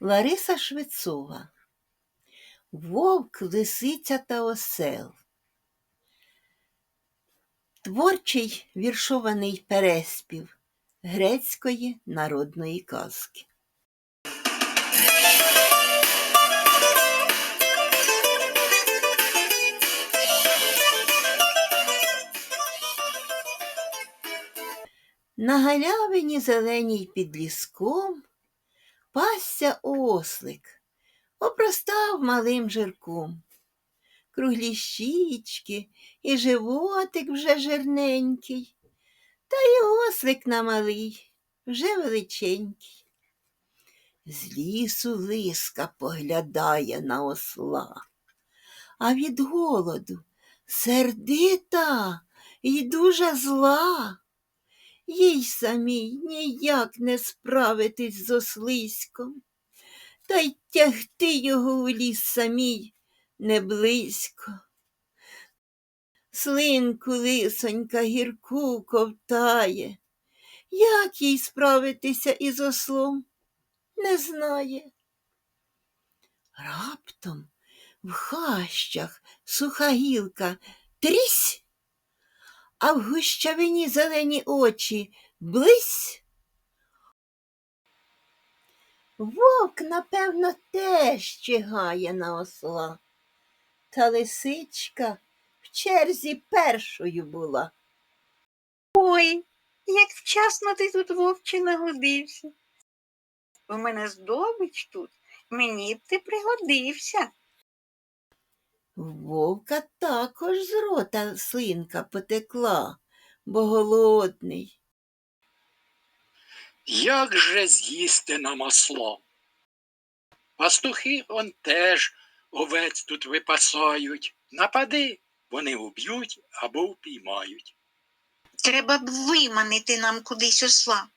Лариса Швецова Вовк, лисиця та осел. Творчий віршований переспів грецької народної казки. На галявині зеленій під ліском пасся ослик, опростав малим жирком. Круглі щічки і животик вже жирненький, та й ослик на малий, вже величенький. З лісу лиска поглядає на осла, а від голоду сердита і дуже зла. Їй самій ніяк не справитись з ослиськом, та й тягти його у ліс самій не близько. Слинку лисонька гірку ковтає, як їй справитися із ослом, не знає. Раптом в хащах суха гілка трісь, а в гущавині зелені очі блись. Вовк, напевно, теж чигає на осла, та лисичка в черзі першою була. Ой, як вчасно ти тут вовче нагодився. У мене здобич тут, мені б ти пригодився. В Вовка також з рота слинка потекла, бо голодний. Як же з'їсти нам осло? Пастухи он теж овець тут випасають. Напади, вони уб'ють або впіймають. Треба б виманити нам кудись осла,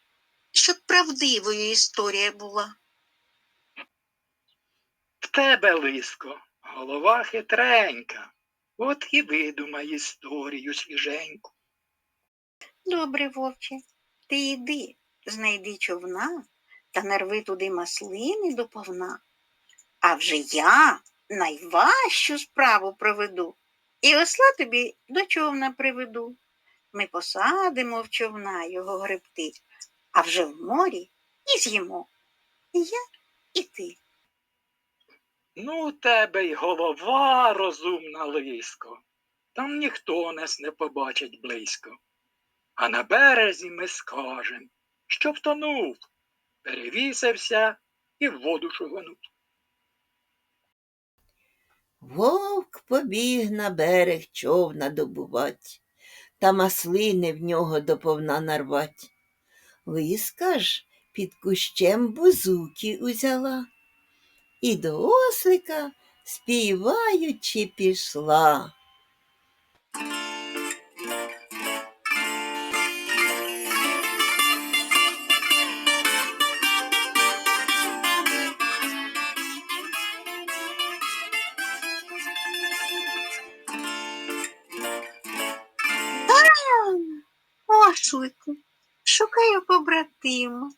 щоб правдивою історія була. В тебе, лиско, голова хитренька. От і видумай історію свіженьку. Добре, вовче, ти йди, знайди човна та нарви туди маслини доповна. А вже я найважчу справу проведу і осла тобі до човна приведу. Ми посадимо в човна його гребти, а вже в морі і з'їмо. І я, і ти. Ну, у тебе й голова розумна, лиско. Там ніхто нас не побачить близько. А на березі ми скажем, що втонув, перевісився і в воду шуганув. Вовк побіг на берег човна добувать, та маслини в нього доповна нарвать. Лиска ж під кущем бузуки узяла і до ослика співаючи пішла. Ослику, шукаю побратима.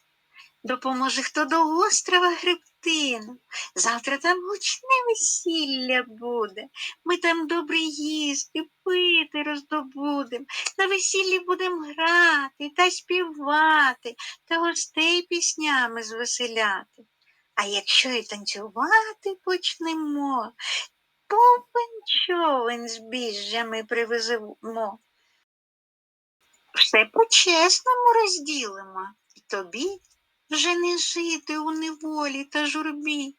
Допоможе хто до острова Гребтину. Завтра там гучне весілля буде. Ми там добре їсти, пити роздобудем. На весіллі будем грати та співати, та гостей піснями звеселяти. А якщо і танцювати почнемо, повен човен з біжжями привеземо. Все по-чесному розділимо, і тобі вже не жити у неволі та журбі.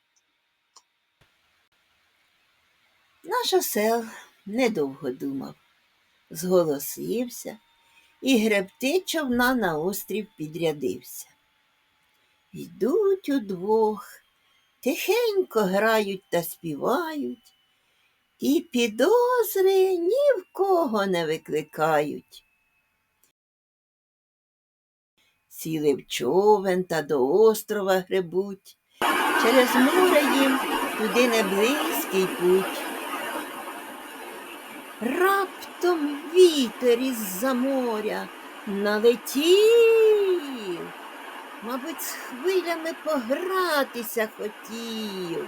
Наш осел недовго думав, зголосився і гребти човна на острів підрядився. Йдуть удвох, тихенько грають та співають, і підозри ні в кого не викликають. Сіли в човен та до острова гребуть, через море їм туди не близький путь. Раптом вітер із-за моря налетів Мабуть, з хвилями погратися хотів.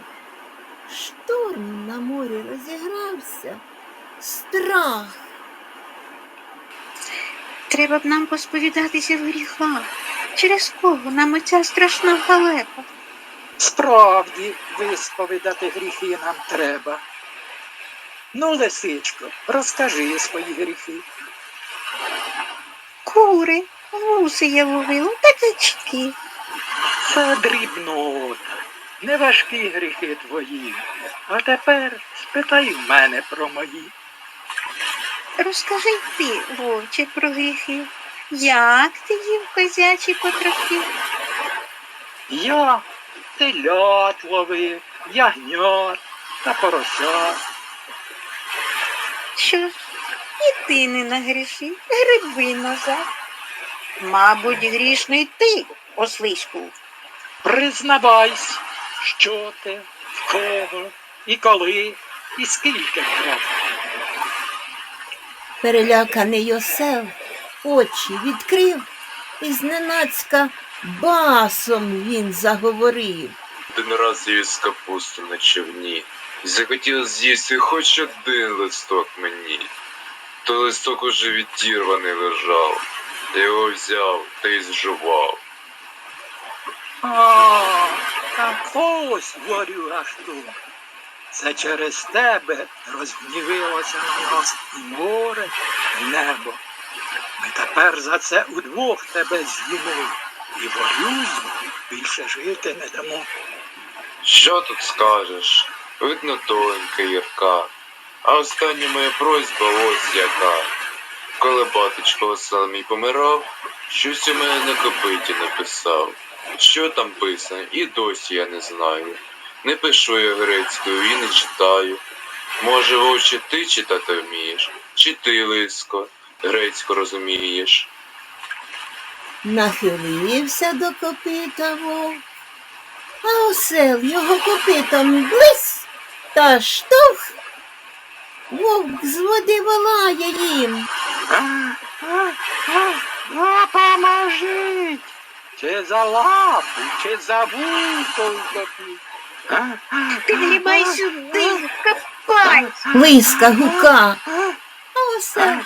Шторм на морі розігрався. Страх. Треба б нам посповідатися в гріхах. Через кого нам оця страшна халепа? Справді, висповідати гріхи нам треба. Ну, лисичко, розкажи свої гріхи. Кури, гуси я ловила та качки. Це дрібнота, неважкі гріхи твої. А тепер спитай в мене про мої. Розкажи й ти, вовче, про гріхи. Як ти їв козячі потрохи? Я телят ловив, ягнят та поросят. Що ж, і ти не нагріши, гриби назад. Мабуть, грішний ти, ослиську. Признавайся, що ти, в кого, і коли, і скільки вкрав. Переляканий осел очі відкрив, і зненацька басом він заговорив. Один раз я із капусту на човні. Захотів з'їсти хоч один листок мені. То листок уже відірваний лежав. Я його взяв та й зжував. А, так ось ворюга штука. Це через тебе розгнівилося на нас і море, і небо. Ми тепер за це удвох тебе з'їмо, і ворюзі більше жити не дамо. Що тут скажеш? Видно тоненька гірка. А остання моя просьба ось яка. Коли батечко осел мій помирав, щось у мене на копиті написав. Що там писано, і досі я не знаю. Не пишу я грецькою і не читаю. Може, вовче, ти читати вмієш, чи ти, лиско, грецьку розумієш? Нахилився до копита вовк, а осел його копитом блис та штовх. Вовк з води волає їм. А, а, а, допоможіть! Чи за лапу, чи за вухо вхопіть? А, сюди, копай. Лиска гука, а, а осел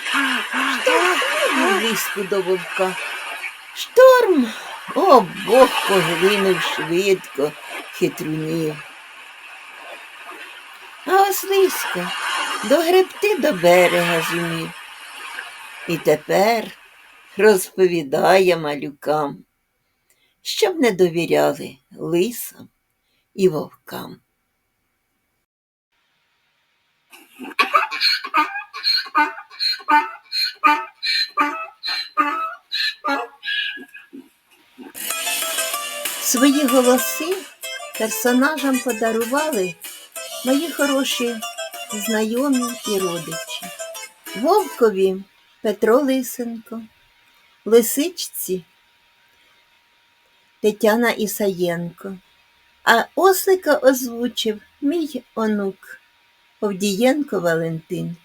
штовхнув лиску до вовка. Шторм обох поглинув швидко хитрунів. А ослисько догребти до берега зумів. І тепер розповідає малюкам, щоб не довіряли лисам і вовкам. Свої голоси персонажам подарували мої хороші знайомі і родичі. Вовкові Петро Лисенко, Лисичці Тетяна Ісаєнко, а ослика озвучив мій онук Овдієнко Валентин.